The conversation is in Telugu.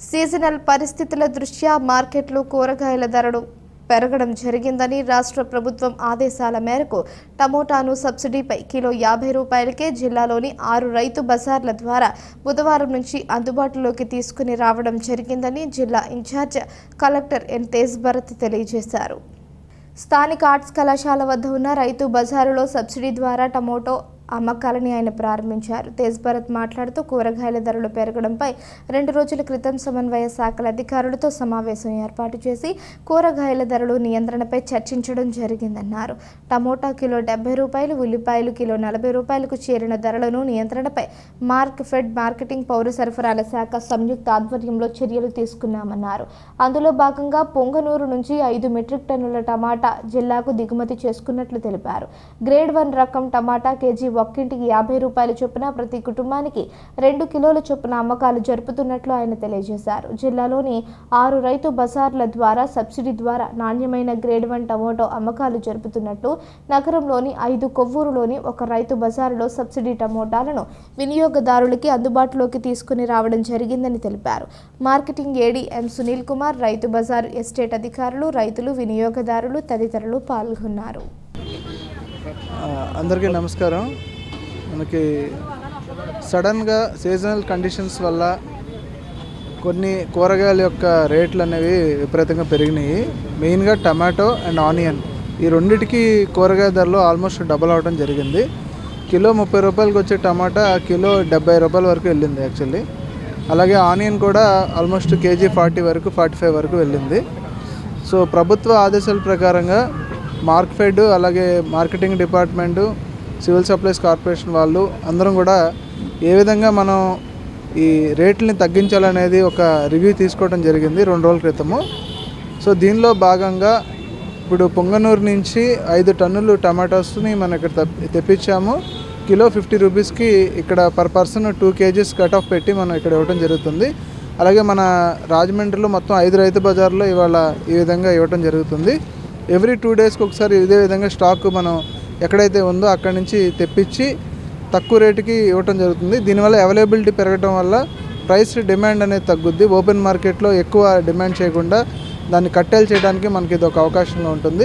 సీజనల్ పరిస్థితుల దృష్ట్యా మార్కెట్లో కూరగాయల ధరలు పెరగడం జరిగిందని రాష్ట్ర ప్రభుత్వం ఆదేశాల మేరకు టమోటాను సబ్సిడీపై కిలో యాభై రూపాయలకే జిల్లాలోని ఆరు రైతు బజార్ల ద్వారా బుధవారం నుంచి అందుబాటులోకి తీసుకుని రావడం జరిగిందని జిల్లా in charge collector N Tej Bharath తెలియజేశారు. స్థానిక ఆర్ట్స్ కళాశాల వద్ద ఉన్న రైతు బజారులో సబ్సిడీ ద్వారా టమోటో అమ్మకాలని ఆయన ప్రారంభించారు. తేజ్ భరత్ మాట్లాడుతూ కూరగాయల ధరలు పెరగడంపై రెండు రోజుల క్రితం సమన్వయ శాఖల అధికారులతో సమావేశం ఏర్పాటు చేసి కూరగాయల ధరలు నియంత్రణపై చర్చించడం జరిగిందన్నారు. టమోటా కిలో డెబ్బై రూపాయలు ఉల్లిపాయలు కిలో నలభై రూపాయలకు చేరిన ధరలను నియంత్రణపై మార్క్ ఫెడ్ మార్కెటింగ్ పౌర సరఫరాల శాఖ సంయుక్త ఆధ్వర్యంలో చర్యలు తీసుకున్నామన్నారు. అందులో భాగంగా పొంగనూరు నుంచి ఐదు మెట్రిక్ టన్నుల టమాటా జిల్లాకు దిగుమతి చేసుకున్నట్లు తెలిపారు. గ్రేడ్ వన్ రకం టమాటా కేజీ ఒక్కింటికి యాభై రూపాయల చొప్పున ప్రతి కుటుంబానికి రెండు కిలోల చొప్పున అమ్మకాలు జరుపుతున్నట్లు ఆయన తెలియజేశారు. జిల్లాలోని ఆరు రైతు బజార్ల ద్వారా సబ్సిడీ ద్వారా నాణ్యమైన గ్రేడ్ వన్ టమోటో అమ్మకాలు జరుపుతున్నట్లు నగరంలోని ఐదు కొవ్వూరులోని ఒక రైతు బజారులో సబ్సిడీ టమోటాలను వినియోగదారులకి అందుబాటులోకి తీసుకుని రావడం జరిగిందని తెలిపారు. Marketing AD M Sunil Kumar Rythu Bazar estate అధికారులు రైతులు వినియోగదారులు తదితరులు పాల్గొన్నారు. అందరికీ నమస్కారం. మనకి సడన్గా సీజనల్ కండిషన్స్ వల్ల కొన్ని కూరగాయల యొక్క రేట్లు అనేవి విపరీతంగా పెరిగినాయి. మెయిన్గా టమాటో అండ్ ఆనియన్ ఈ రెండిటికి కూరగాయ ధరలు ఆల్మోస్ట్ డబల్ అవడం జరిగింది. కిలో ముప్పై రూపాయలకి వచ్చే టమాటా కిలో డెబ్బై రూపాయల వరకు వెళ్ళింది యాక్చువల్లీ. అలాగే ఆనియన్ కూడా ఆల్మోస్ట్ కేజీ ఫార్టీ వరకు ఫార్టీ ఫైవ్ వరకు వెళ్ళింది. సో ప్రభుత్వ ఆదేశాల ప్రకారంగా మార్క్ఫెడ్ అలాగే marketing department civil supplies corporation వాళ్ళు అందరం కూడా ఏ విధంగా మనం ఈ రేట్లని తగ్గించాలనేది ఒక రివ్యూ తీసుకోవడం జరిగింది రెండు రోజుల క్రితము. సో దీనిలో భాగంగా ఇప్పుడు పొంగనూరు నుంచి ఐదు టన్నులు టమాటోస్ని మనం ఇక్కడ తెప్పించాము. కిలో ఫిఫ్టీ రూపీస్కి ఇక్కడ per person two KGs cut off పెట్టి మనం ఇక్కడ ఇవ్వడం జరుగుతుంది. అలాగే మన రాజమండ్రిలో మొత్తం ఐదు రైతు బజార్లో ఇవాళ ఈ విధంగా ఇవ్వడం జరుగుతుంది. ఎవ్రీ టూ డేస్కి ఒకసారి ఇదే విధంగా స్టాక్ మనం ఎక్కడైతే ఉందో అక్కడి నుంచి తెప్పించి తక్కువ రేటుకి ఇవ్వటం జరుగుతుంది. దీనివల్ల అవైలబిలిటీ పెరగటం వల్ల ప్రైస్ డిమాండ్ అనేది తగ్గుద్ది. ఓపెన్ మార్కెట్లో ఎక్కువ డిమాండ్ చేయకుండా దాన్ని కట్టేలు చేయడానికి మనకి ఇది ఒక అవకాశంగా ఉంటుంది.